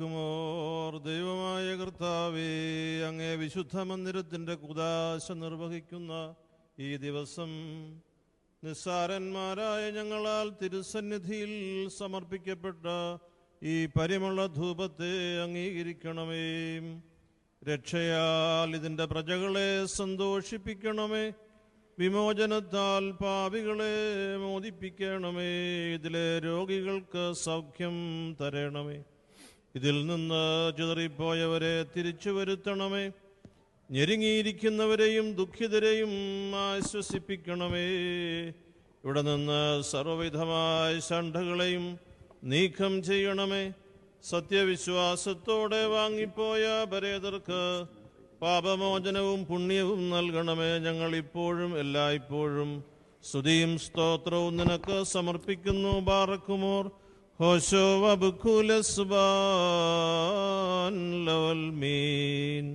ബാറക്കുമോർ ദൈവമായ കർത്താവേ അങ്ങേ വിശുദ്ധ മന്ദിരത്തിന്റെ കുദാശ നിർവഹിക്കുന്ന ഈ ദിവസം നിസ്സാരന്മാരായ ഞങ്ങളാൽ തിരുസന്നിധിയിൽ സമർപ്പിക്കപ്പെട്ട ഈ പരിമള ധൂപത്തെ അംഗീകരിക്കണമേ. രക്ഷയാൽ ഇതിന്റെ പ്രജകളെ സന്തോഷിപ്പിക്കണമേ. വിമോചനത്താൽ പാപികളെ മോദിപ്പിക്കണമേ. ഇതിലെ രോഗികൾക്ക് സൗഖ്യം തരണമേ. ഇതിൽ നിന്ന് ചിതറിപ്പോയവരെ തിരിച്ചു വരുത്തണമേ. ഞെരുങ്ങിയിരിക്കുന്നവരെയും ദുഃഖിതരെയും ആശ്വസിപ്പിക്കണമേ. ഇവിടെ നിന്ന് സർവവിധമായ ശണ്ഠകളെയും നീക്കം ചെയ്യണമേ. സത്യവിശ്വാസത്തോടെ വാങ്ങിപ്പോയ പരേതർക്ക് പാപമോചനവും പുണ്യവും നൽകണമേ. ഞങ്ങൾ ഇപ്പോഴും എല്ലായ്പ്പോഴും സ്തുതിയും സ്തോത്രവും നിനക്ക് സമർപ്പിക്കുന്നു ബാറക്കുമോർ. ഹോശോ വബുക്കുലസ്ബാൻ ലവൽ മീൻ